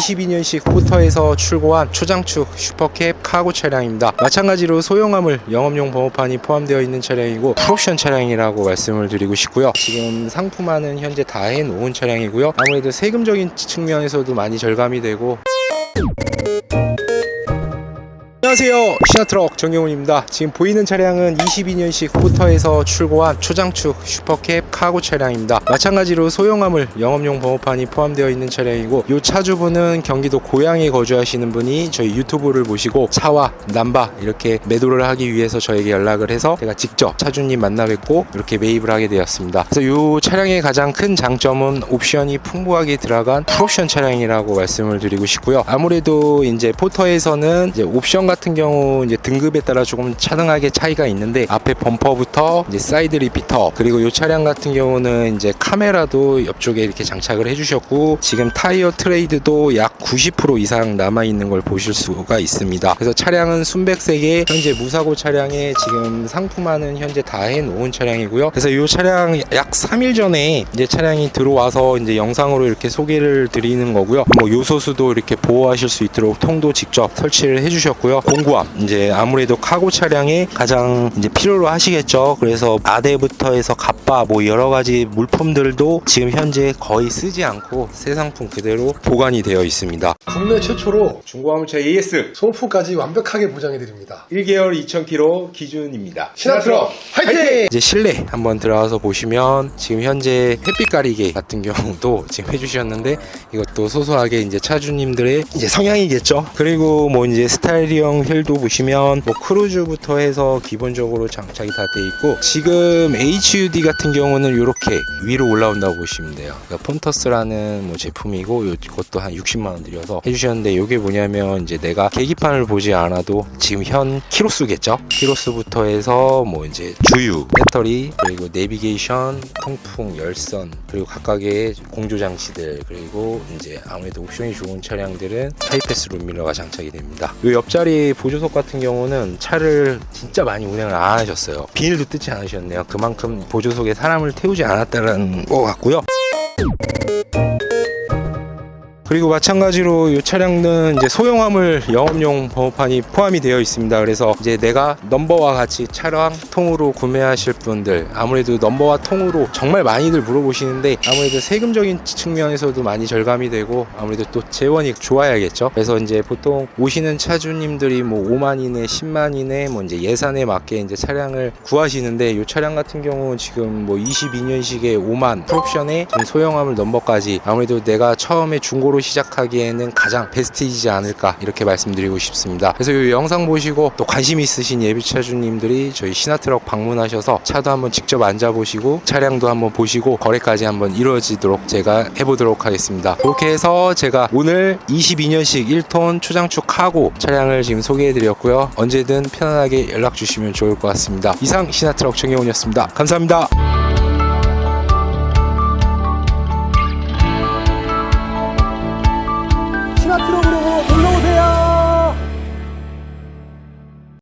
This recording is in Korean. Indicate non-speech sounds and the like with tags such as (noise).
22년식 포터에서 출고한 초장축 슈퍼캡 카고 차량입니다. 마찬가지로 소형화물 영업용 번호판이 포함되어 있는 차량이고 풀옵션 차량이라고 말씀을 드리고 싶고요. 지금 상품화는 현재 다 해놓은 차량이고요. 아무래도 세금적인 측면에서도 많이 절감이 되고 안녕하세요. 신화트럭 정경훈입니다. 지금 보이는 차량은 22년식 포터에서 출고한 초장축 슈퍼캡 카고 차량입니다. 마찬가지로 소형화물 영업용 번호판이 포함되어 있는 차량이고 이 차주분은 경기도 고양에 거주하시는 분이 저희 유튜브를 보시고 차와 남바 이렇게 매도를 하기 위해서 저에게 연락을 해서 제가 직접 차주님 만나 뵙고 이렇게 매입을 하게 되었습니다. 그래서 이 차량의 가장 큰 장점은 옵션이 풍부하게 들어간 풀옵션 차량이라고 말씀을 드리고 싶고요. 아무래도 이제 포터에서는 이제 옵션 같은 경우 이제 등급에 따라 조금 차등하게 차이가 있는데 앞에 범퍼부터 이제 사이드 리피터 그리고 이 차량 같은 경우는 이제 카메라도 옆쪽에 이렇게 장착을 해주셨고 지금 타이어 트레이드도 약 90% 이상 남아 있는 걸 보실 수가 있습니다. 그래서 차량은 순백색의 현재 무사고 차량에 지금 상품화는 현재 다 해놓은 차량이고요. 그래서 이 차량 약 3일 전에 이제 차량이 들어와서 이제 영상으로 이렇게 소개를 드리는 거고요. 뭐 요소수도 이렇게 보호하실 수 있도록 통도 직접 설치를 해주셨고요. 공구함 이제 아무래도 카고 차량에 가장 이제 필요로 하시겠죠. 그래서 아대부터 해서 갑바 뭐 여러 가지 물품들도 지금 현재 거의 쓰지 않고 새 상품 그대로 보관이 되어 있습니다. 국내 최초로 중고 화물차 AS 소모품까지 완벽하게 보장해 드립니다. 1개월 2,000km 기준입니다. 신화트럭 화이팅! 이제 실내 한번 들어가서 보시면 지금 현재 햇빛 가리개 같은 경우도 (laughs) 지금 해주셨는데 이것도 소소하게 이제 차주님들의 이제 성향이겠죠. 그리고 뭐 이제 스타일형 휠도 보시면 뭐 크루즈부터 해서 기본적으로 장착이 다 돼 있고 지금 HUD 같은 경우는 이렇게 위로 올라온다고 보시면 돼요. 그러니까 폰터스라는 뭐 제품이고 이것도 한 60만 원 들여서 해주셨는데 이게 뭐냐면 이제 내가 계기판을 보지 않아도 지금 현 키로수겠죠. 키로수부터 해서 뭐 이제 주유, 배터리 그리고 내비게이션, 통풍, 열선 그리고 각각의 공조 장치들 그리고 이제 아무래도 옵션이 좋은 차량들은 하이패스 룸밀러가 장착이 됩니다. 이 옆자리 보조석 같은 경우는 차를 진짜 많이 운행을 안 하셨어요. 비닐도 뜯지 않으셨네요. 그만큼 보조석에 사람을 태우지 않았다는 것 같고요. 그리고 마찬가지로 이 차량은 이제 소형화물 영업용 번호판이 포함이 되어 있습니다. 그래서 이제 내가 넘버와 같이 차량 통으로 구매하실 분들 아무래도 넘버와 통으로 정말 많이들 물어보시는데 아무래도 세금적인 측면에서도 많이 절감이 되고 아무래도 또 재원이 좋아야겠죠. 그래서 이제 보통 오시는 차주님들이 뭐 5만 이내, 10만 이내 뭐 이제 예산에 맞게 이제 차량을 구하시는데 이 차량 같은 경우는 지금 뭐 22년식의 5만 풀옵션에 소형화물 넘버까지 아무래도 내가 처음에 중고 로 시작하기에는 가장 베스트이지 않을까 이렇게 말씀드리고 싶습니다. 그래서 이 영상 보시고 또 관심 있으신 예비 차주님들이 저희 신화트럭 방문하셔서 차도 한번 직접 앉아보시고 차량도 한번 보시고 거래까지 한번 이루어지도록 제가 해보도록 하겠습니다. 그렇게 해서 제가 오늘 22년식 1톤 초장축 카고 차량을 지금 소개해드렸고요. 언제든 편안하게 연락 주시면 좋을 것 같습니다. 이상 신화트럭 정혜원이었습니다. 감사합니다.